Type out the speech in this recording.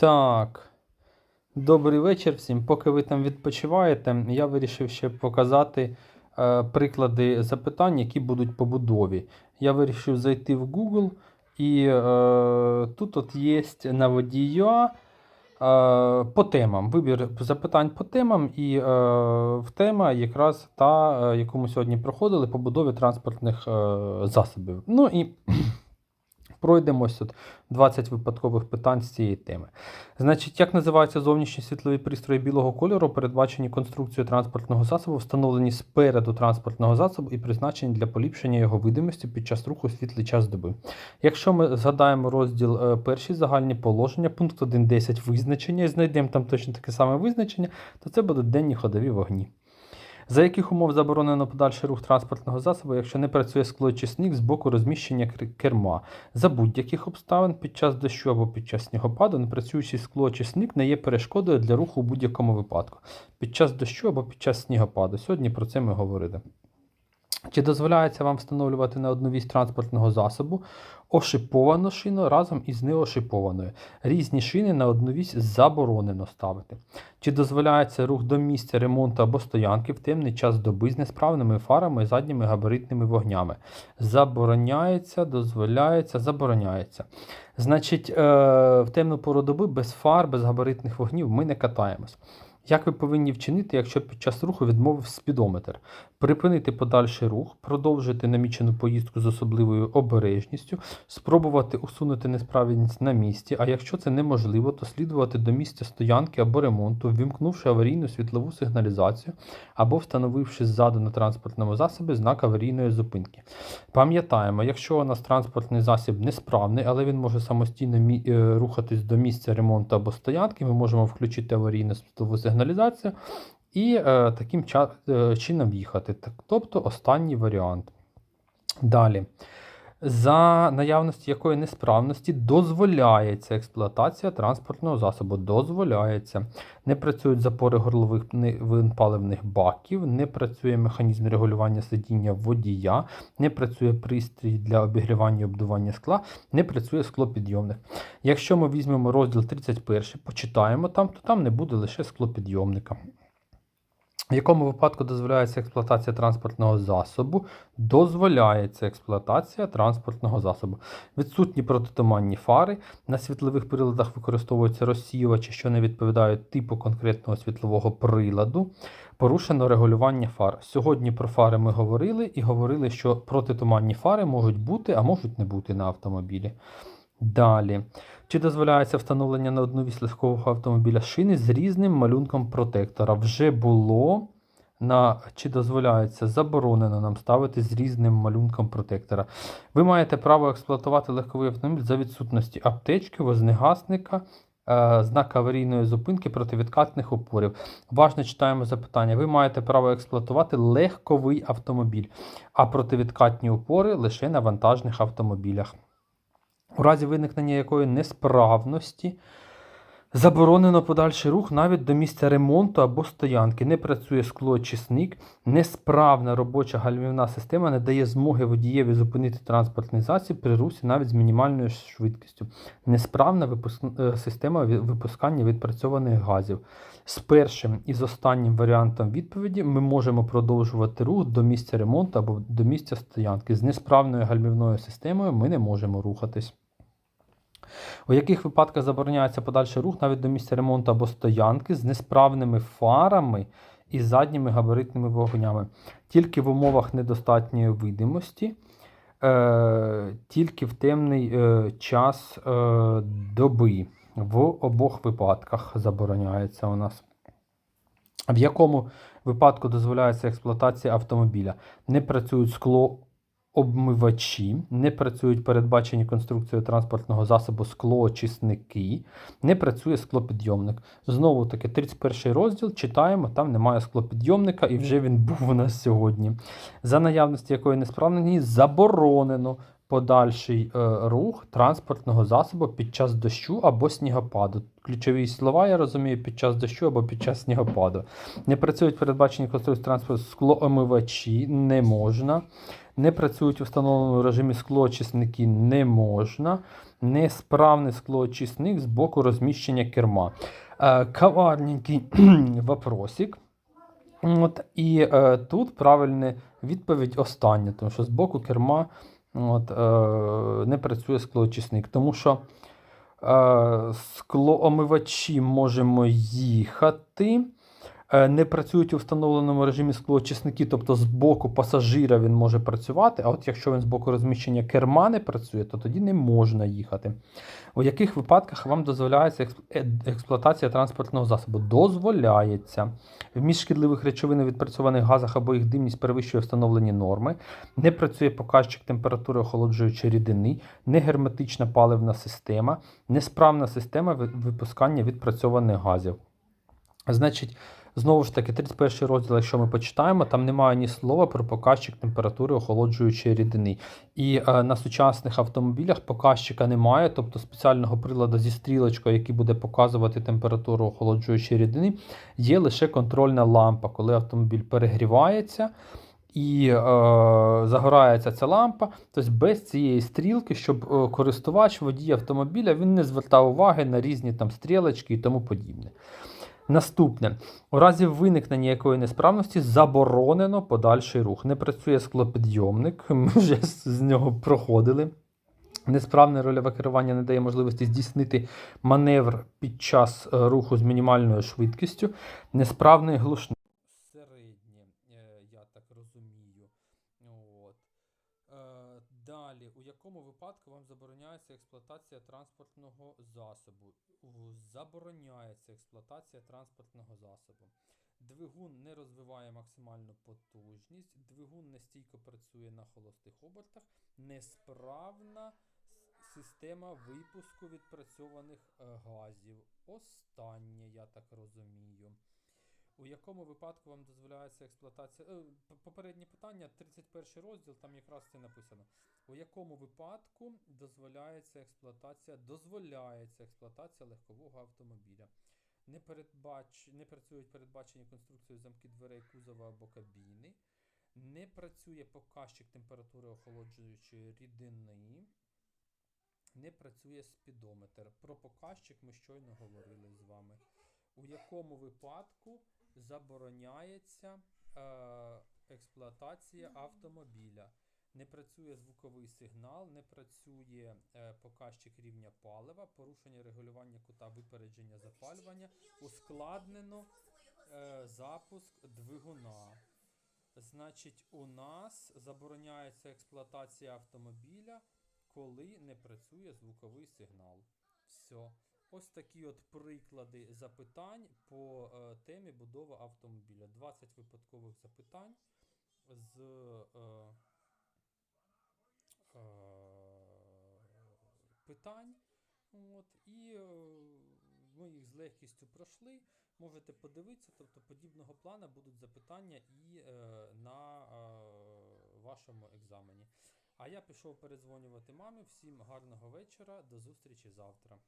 Так. Добрий вечір всім. Поки ви там відпочиваєте, я вирішив ще показати е, приклади запитань, які будуть по будові. Я вирішив зайти в Google, і е, тут от є на водія е, по темам. Вибір запитань по темам, і е, в тема якраз та, е, яку ми сьогодні проходили, по будові транспортних е, засобів. Ну і пройдемось тут 20 випадкових питань з цієї теми. Значить, як називаються зовнішні світлові пристрої білого кольору, передбачені конструкцією транспортного засобу, встановлені спереду транспортного засобу і призначені для поліпшення його видимості під час руху світлий час доби. Якщо ми згадаємо розділ е, перший загальні положення, пункт 1.10 визначення, і знайдемо там точно таке саме визначення, то це будуть денні ходові вогні. За яких умов заборонено подальший рух транспортного засобу, якщо не працює склоочисник з боку розміщення керма? За будь-яких обставин під час дощу або під час снігопаду непрацюючий склоочисник не є перешкодою для руху у будь-якому випадку. Під час дощу або під час снігопаду. Сьогодні про це ми говорили. Чи дозволяється вам встановлювати на одну вісь транспортного засобу ошиповану шину разом із неошипованою? Різні шини на одну вісь заборонено ставити. Чи дозволяється рух до місця ремонту або стоянки в темний час доби з несправними фарами і задніми габаритними вогнями? Забороняється, дозволяється, забороняється. Значить, е, в темну пору доби без фар, без габаритних вогнів ми не катаємось. Як ви повинні вчинити, якщо під час руху відмовив спідометр? Припинити подальший рух, продовжити намічену поїздку з особливою обережністю, спробувати усунути несправедність на місці, а якщо це неможливо, то слідувати до місця стоянки або ремонту, ввімкнувши аварійну світлову сигналізацію або встановивши ззаду на транспортному засобі знак аварійної зупинки. Пам'ятаємо, якщо у нас транспортний засіб несправний, але він може самостійно е, рухатись до місця ремонту або стоянки, ми можемо включити аварійну світлову сигналізацію і е, таким е, чином їхати. Тобто останній варіант. Далі. За наявності якої несправності дозволяється експлуатація транспортного засобу. Дозволяється. Не працюють запори горлових ни- паливних баків, не працює механізм регулювання сидіння водія, не працює пристрій для обігрівання і обдування скла, не працює склопідйомник. Якщо ми візьмемо розділ 31, почитаємо там, то там не буде лише склопідйомника. В якому випадку дозволяється експлуатація транспортного засобу? Дозволяється експлуатація транспортного засобу. Відсутні протитуманні фари. На світлових приладах використовуються розсіювачі, що не відповідають типу конкретного світлового приладу. Порушено регулювання фар. Сьогодні про фари ми говорили і говорили, що протитуманні фари можуть бути, а можуть не бути на автомобілі. Далі. Чи дозволяється встановлення на одну вісь легкового автомобіля шини з різним малюнком протектора? Вже було. На чи дозволяється заборонено нам ставити з різним малюнком протектора. Ви маєте право експлуатувати легковий автомобіль за відсутності аптечки, вогнегасника, е, знака аварійної зупинки противідкатних опорів. Уважно читаємо запитання. Ви маєте право експлуатувати легковий автомобіль, а противідкатні опори лише на вантажних автомобілях. У разі виникнення якої несправності заборонено подальший рух навіть до місця ремонту або стоянки. Не працює склоочисник, несправна робоча гальмівна система не дає змоги водієві зупинити транспортний засіб при русі навіть з мінімальною швидкістю. Несправна випуск- е, система випускання відпрацьованих газів. З першим і з останнім варіантом відповіді ми можемо продовжувати рух до місця ремонту або до місця стоянки. З несправною гальмівною системою ми не можемо рухатись. У яких випадках забороняється подальший рух навіть до місця ремонту або стоянки з несправними фарами і задніми габаритними вогнями? Тільки в умовах недостатньої видимості, е, тільки в темний е, час е, доби. В обох випадках забороняється у нас. В якому випадку дозволяється експлуатація автомобіля? Не працюють скло обмивачі, не працюють передбачені конструкцією транспортного засобу склоочисники, не працює склопідйомник. Знову таки, 31 розділ читаємо, там немає склопідйомника, і вже він був у нас сьогодні. За наявності якої несправності заборонено подальший е, рух транспортного засобу під час дощу або снігопаду. Ключові слова, я розумію, під час дощу або під час снігопаду. Не працюють передбачені конструкції транспорту склоомивачі, не можна. Не працюють у встановленому режимі склоочисники, не можна. Несправний склоочисник з боку розміщення керма. Е, каварненький вопросик. От, і е, тут правильна відповідь остання, тому що з боку керма от, е, не працює склоочисник. Тому що е, склоомивачі можемо їхати. Е, не працюють у встановленому режимі склоочисники, тобто з боку пасажира він може працювати, а от якщо він з боку розміщення керма не працює, то тоді не можна їхати. У яких випадках вам дозволяється е, експлуатація транспортного засобу? Дозволяється. Вміст шкідливих речовин у відпрацьованих газах або їх димність перевищує встановлені норми, не працює показчик температури охолоджуючої рідини, негерметична паливна система, несправна система випускання відпрацьованих газів. Значить, знову ж таки, 31 розділ, якщо ми почитаємо, там немає ні слова про показчик температури охолоджуючої рідини. І е, на сучасних автомобілях показчика немає, тобто спеціального приладу зі стрілочкою, який буде показувати температуру охолоджуючої рідини, є лише контрольна лампа, коли автомобіль перегрівається. І е, загорається ця лампа, тобто без цієї стрілки, щоб е, користувач водій автомобіля він не звертав уваги на різні там стрілочки і тому подібне. Наступне. У разі виникнення якої несправності заборонено подальший рух. Не працює склопідйомник, ми вже з нього проходили. Несправне рольове керування не дає можливості здійснити маневр під час е, руху з мінімальною швидкістю. Несправний глушник. Середнє, е, я так розумію. От. Е, Далі, у якому випадку вам забороняється експлуатація транспортного засобу? Забороняється експлуатація транспортного засобу. Двигун не розвиває максимальну потужність, двигун нестійко працює на холостих обертах, несправна система випуску відпрацьованих е, газів. Останнє, я так розумію. У якому випадку вам дозволяється експлуатація. Е, попереднє питання, 31 розділ, там якраз це написано. У якому випадку дозволяється експлуатація, дозволяється експлуатація легкового автомобіля. Не, передбач... не працюють передбачені конструкцією замки дверей кузова або кабіни. Не працює показчик температури охолоджуючої рідини. Не працює спідометр. Про показчик ми щойно говорили з вами. У якому випадку забороняється е, експлуатація автомобіля? Не працює звуковий сигнал, не працює е, показчик рівня палива, порушення регулювання кута випередження запалювання, ускладнено е, запуск двигуна. Значить, у нас забороняється експлуатація автомобіля, коли не працює звуковий сигнал. Все. Ось такі от приклади запитань по е, темі будова автомобіля. 20 випадкових запитань з. Е, е, питань. От, і е, ми їх з легкістю пройшли. Можете подивитися, тобто подібного плану будуть запитання і е, на е, вашому екзамені. А я пішов передзвонювати мамі. Всім гарного вечора, до зустрічі завтра.